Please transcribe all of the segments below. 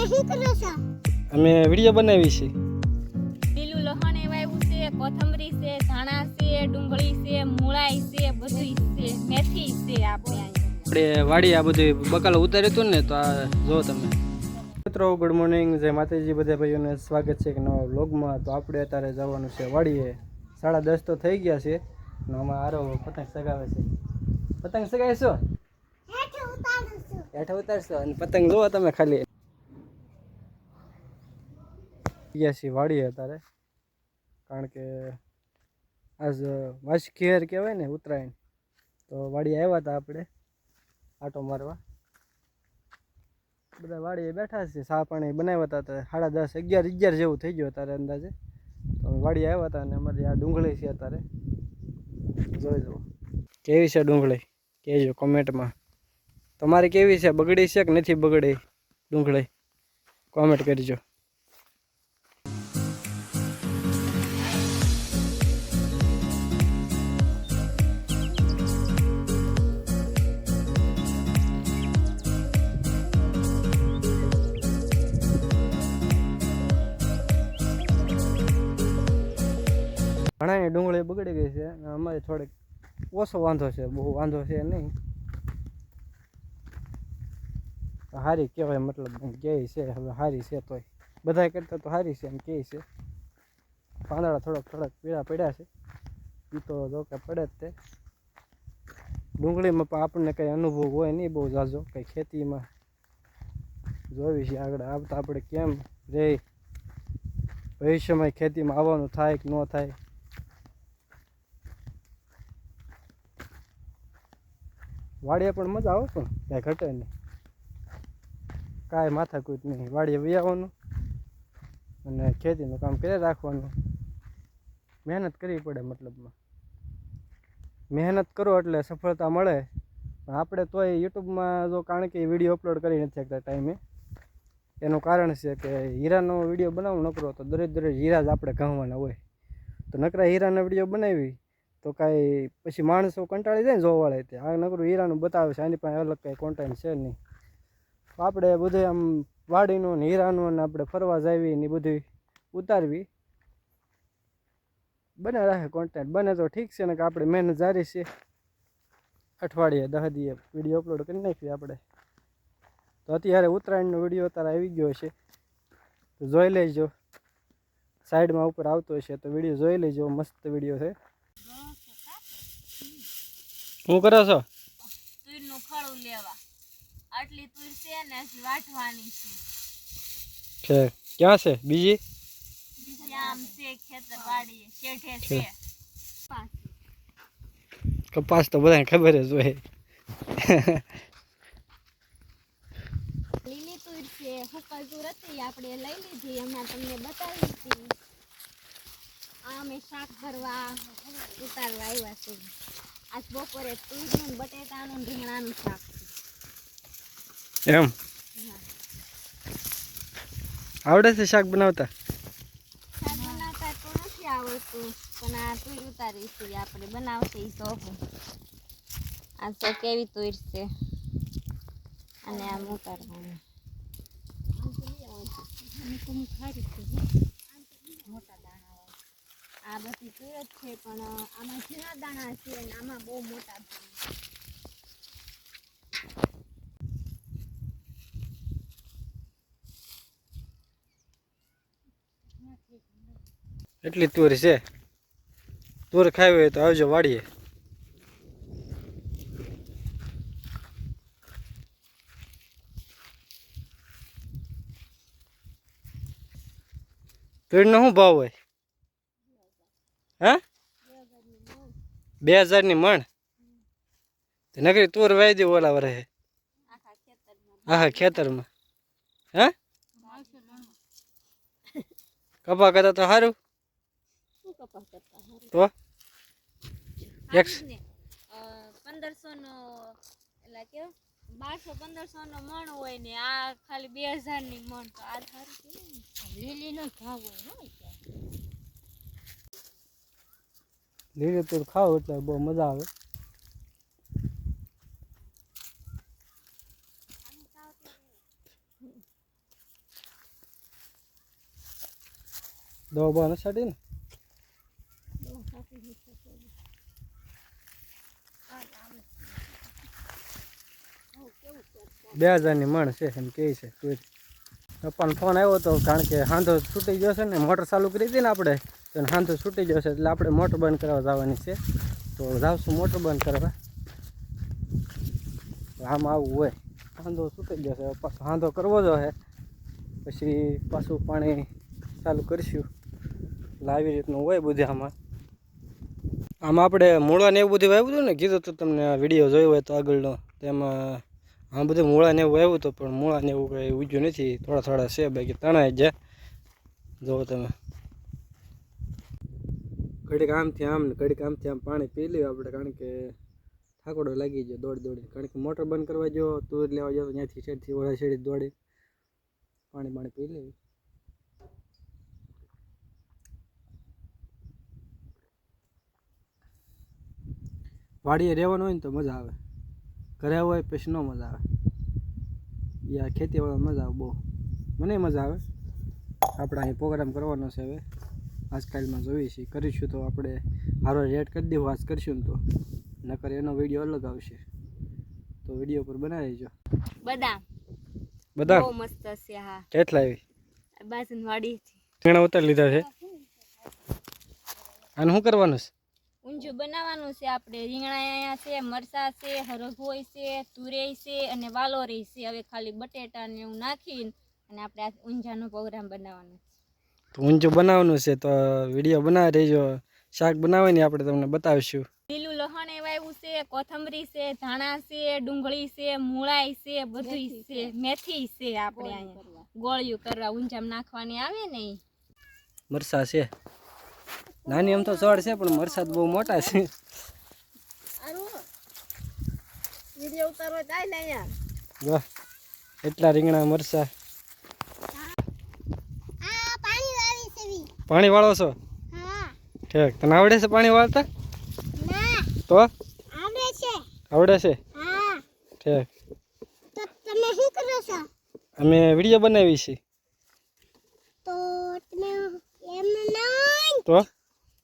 તમે શું કરો છો. અમે વીડિયો બનાવી છે. લીલું લહણ એ વાવ્યું છે કોથમરી છે ધાણા છે ડુંગળી છે મૂળાઈ છે બધું છે મેથી છે આપણે આપણે વાડી આ બધું બકાલો ઉતાર્યું હતું ને તો આ જો તમે. મિત્રો ગુડ મોર્નિંગ જય માતાજી બધા ભાઈઓને સ્વાગત છે એક નવા વ્લોગમાં તો આપણે અત્યારે જવાનું છે વાડીએ. સાડા દસ તો થઈ ગયા છે અને આમાં આરો પતંગ સગાવે છે. પતંગ સગાવીશો? હેઠે ઉતારું ઉતારશો અને પતંગ જોવો તમે ખાલી. છીએ વાડીએ અત્યારે. કારણ કે આજ વાસ ખેર કહેવાય ને ઉત્તરાયણ, તો વાડી આવ્યા હતા આપણે આટો મારવા. બધા વાડીએ બેઠા છે સા પાણી બનાવ્યા હતા તો સાડા દસ, અગિયાર અગિયાર જેવું થઈ ગયું અત્યારે અંદાજે. તો વાડીએ આવ્યા હતા અને અમારી આ ડુંગળી છે અત્યારે. જોઈ જુઓ. કેવી છે ડુંગળી? કહેજો કોમેન્ટમાં. તમારી કેવી છે? બગડી છે કે નથી બગડી ડુંગળી? કોમેન્ટ કરજો. ઘણાની ડુંગળી બગડી ગઈ છે અને અમારે થોડીક ઓછો વાંધો છે, બહુ વાંધો છે નહીં. સારી કહેવાય મતલબ કહે છે, હવે સારી છે તોય. બધા કરતાં તો સારી છે એમ કહે છે. પાંદડા થોડોક થોડાક પીળા પડ્યા છે. એ તો જો કે પડે જ તે. ડુંગળીમાં પણ આપણને કંઈ અનુભવ હોય નહીં બહુ ઝાઝો કંઈ ખેતીમાં જોવી છે આગળ આવતા આપણે કેમ રે? ભવિષ્યમાં ખેતીમાં આવવાનું થાય કે ન થાય? વાડીએ પણ મજા આવે પણ કાંઈ ઘટે નહીં. કાંઈ માથાકૂટ નહીં. વાડીએ વહી આવવાનું અને ખેતીનું કામ કરી રાખવાનું. મહેનત કરવી પડે મતલબમાં. મહેનત કરો એટલે સફળતા મળે. પણ આપણે તોય યુટ્યુબમાં જો કારણ કે વીડિયો અપલોડ કરી નથી શકતા ટાઈમે, એનું કારણ છે કે હીરાનો વીડિયો બનાવવો નકરો તો દરેક દરેક હીરા જ આપણે ઘાવવાના હોય. તો નકરા હીરાના વીડિયો બનાવી તો કાંઈ પછી માણસો કંટાળી જાય ને જોવાળે તે. આ નકરું હીરાનું બતાવે છે, આની પાસે અલગ કાંઈ કોન્ટેન્ટ છે નહીં. આપણે બધું આમ વાડીનું ને હીરાનું ને આપણે ફરવા જાવી ને બધી ઉતારવી. બને રાખે કોન્ટેન્ટ બને તો ઠીક છે ને કે આપણે મહેનત જારી છે. અઠવાડિયે, દહ દીએ વીડિયો અપલોડ કરી નાખીએ આપણે. તો અત્યારે ઉત્તરાયણનો વીડિયો અત્યારે આવી ગયો છે. તો જોઈ લેજો. સાઈડમાં ઉપર આવતો છે તો વીડિયો જોઈ લેજો. મસ્ત વીડિયો છે. શું કરો છો? તુરનું ખડું લેવા. આટલી તુર છે ને હજી વાટવાની છે. છે. ક્યાં છે? બીજી? આમ છે ખેતર વાડી શેઠે છે. કપાસ તો બધાને ખબર જ હોય. લીલી તુર છે. હુકલ તુર હતી આપણે લઈ લીધી હમણાં તમને બતાવી હતી. આ અમે શાક ભરવા ઉતારવા આવ્યા છે આજ બપોરે તુરનું ને બટેટાનું ને રીંગણાનું શાક. એમ? આવડે છે શાક બનાવતા? શાક બનાવતા તો નથી આવડતું પણ આ તુર ઉતારી છે આપણે બનાવશે એ તો આ તો કેવી તુર છે. અને આમ ઉતારવાનું. આ બધી તુર છે, પણ આમાં ઝીણા દાણા છે અને આમાં બહુ મોટા એટલી તુર છે? તુર ખાવી હોય તો આવજો વાડીએ. તુરનો શું ભાવ હોય? હા? બે હજારની મણ? નકરી તુર વાઈ દે ઓલા વરે. આખા ખેતરમાં. હા? કપા કરતા તો સારું તો? પંદરસો નો એટલે કેવું? બારસો પંદરસો નો મણ હોય ને, આ ખાલી બે હજારની મણ. તો આ સારું લીલી નો. ભાવ હોય લીલી લીલોતર ખાવ એટલે બહુ મજા આવે. દવા બવા નથી છાટી ને? બે હજારની મણ છે એમ કહે છે. પપ્પાનો ફોન આવ્યો હતો કારણ કે સાંધો છૂટી ગયો છે ને, મોટર ચાલુ કરી હતી ને આપણે. તો હાંધો છૂટી જશે એટલે આપણે મોટર બંધ કરવા જવાની છે. તો જાવશું મોટર બંધ કરવા. આમ આવું હોય. હાંધો છૂટી છે. પાછો હાંધો કરવો જો હે પછી પાછું પાણી ચાલુ કરીશું. એટલે આવી રીતનું હોય બધું આમાં. આમાં આપણે મૂળા ને એવું બધું વાવ્યું હતું ને? કીધું તો તમને વીડિયો જોયો હોય તો આગળનો. તેમાં આ બધું મૂળા ને એવું વાવ્યું હતું, પણ મૂળા ને એવું કંઈ ઉજ્યું નથી. થોડા થોડા છે, બાકી તણાય જાય જોવો તમે. ઘડીક આમથી આમ ને ઘડીક આમથી આમ પાણી પી લઈએ આપણે, કારણ કે થાકોડો લાગી ગયો દોડી દોડી. કારણ કે મોટર બંધ કરવા જો, તુર લેવા જાવ ત્યાંથી શેડથી ઓળા શેડી દોડી. પાણી પાણી પી લેવી વાડીએ રહેવાનું હોય ને તો મજા આવે. ઘરે હોય પછી ન મજા આવે. યા ખેતીવાળા મજા આવે બહુ. મને મજા આવે. આપણે અહીં પ્રોગ્રામ કરવાનો છે હવે. આજકાલમાં જોઈએ છીએ કરીશું તો આપણે હારો રેટ કરી દેવું આજ કરીશું ને તો. નકર એનો વીડિયો અલગ આવશે. તો વીડિયો પર બનાવી દેજો બદામ. બધા બહુ મસ્ત છે હા. કેટલા આવી? બાજુની વાડી છે રીંગણા ઉતારી લીધા છે. આને શું કરવાનું છે? ઊંજું બનાવવાનું છે આપણે. રીંગણા અહીંયા છે મરચા છે હરગોઈ છે તુરેય છે અને વાલોરી છે. હવે ખાલી બટેટા ને એવું નાખીને અને આપણે આ ઊંઝાનો પ્રોગ્રામ બનાવવાનો છે. તો ઊંચું બનાવવાનું છે તો વીડિયો બનાવી રહેજો શાક બનાવીને આપણે તમને બતાવીશું. લીલું લહણ એવા એવું છે કોથમરી છે ધાણા છે ડુંગળી છે મૂળાઈ છે બધું છે. મેથી છે આપણે અહીંયા. ગોળિયું કરવા. ઊંઝામાં નાખવાની આવે ને મરસા છે. નાની એમ તો ચડ છે પણ મરસા તો બહુ મોટા છે. એટલા રીંગણા મરસા આ પાણી વાળી છે વી. પાણી વાળો છો? ઠીક. તને આવડે છે પાણી વાળતા? તો? આવડે છે. આવડે છે? હા. ઠીક. તો તમે શું કરો છો? અમે વીડિયો બનાવી છીએ તો તમે એમ નહીં. તો?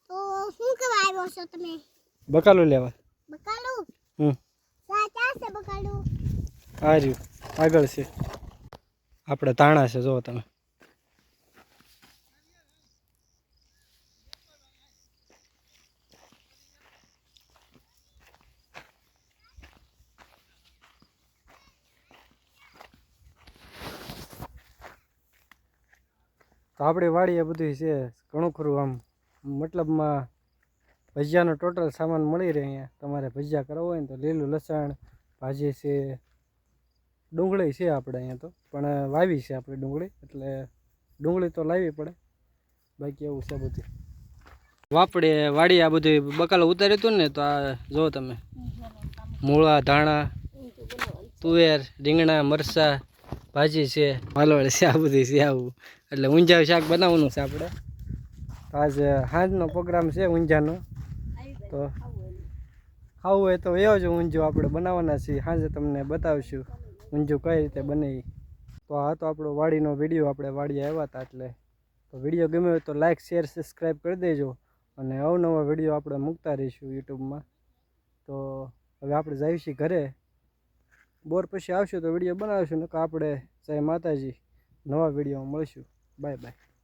તો શું કરવા આવ્યો છો તમે? બકાલું લેવા. બકાલો? હમ. સાચા છે બકાલું? આ રહ્યું. આગળ છે. આપણે તાણા છે જુઓ તમે. તો આપણી વાડી એ બધું છે, ઘણું ખરું આમ. મતલબમાં ભજીયાનો ટોટલ સામાન મળી રહે અહીંયા. તમારે ભજીયા કરવા હોય ને તો લીલું લસણ, ભાજી છે, ડુંગળી છે આપણે અહીંયા તો. પણ વાવી છે આપણે ડુંગળી, એટલે ડુંગળી તો લાવવી પડે. બાકી એવું છે બધું વાપડે વાડી આ બધું બકાલો ઉતાર્યું હતું ને તો આ જો તમે. મૂળા, ધાણા, તુવેર, રીંગણા, મરચાં, ભાજી છે માલવડ છે, આ બધી છે આવું. એટલે ઊંઝા શાક બનાવવાનું છે આપણે. આજે સાંજનો પ્રોગ્રામ છે ઊંઝાનો. તો ખાવું હોય તો એવો જ ઊંઝું આપણે બનાવવાના છીએ. સાંજે તમને બતાવીશું ઊંઝું કઈ રીતે બને તો આ તો આપણો વાડીનો વીડિયો આપણે વાડી આવ્યા હતા એટલે. તો વીડિયો ગમ્યો હોય તો લાઇક શેર સબસ્ક્રાઈબ કરી દેજો. અને અવનવા વીડિયો આપણે મૂકતા રહીશું યુટ્યુબમાં. તો હવે આપણે જઈશું ઘરે. બોર પછી આવશું તો વીડિયો બનાવીશું, નકર આપણે જય માતાજી. નવા વિડીયોમાં મળીશું. 拜拜。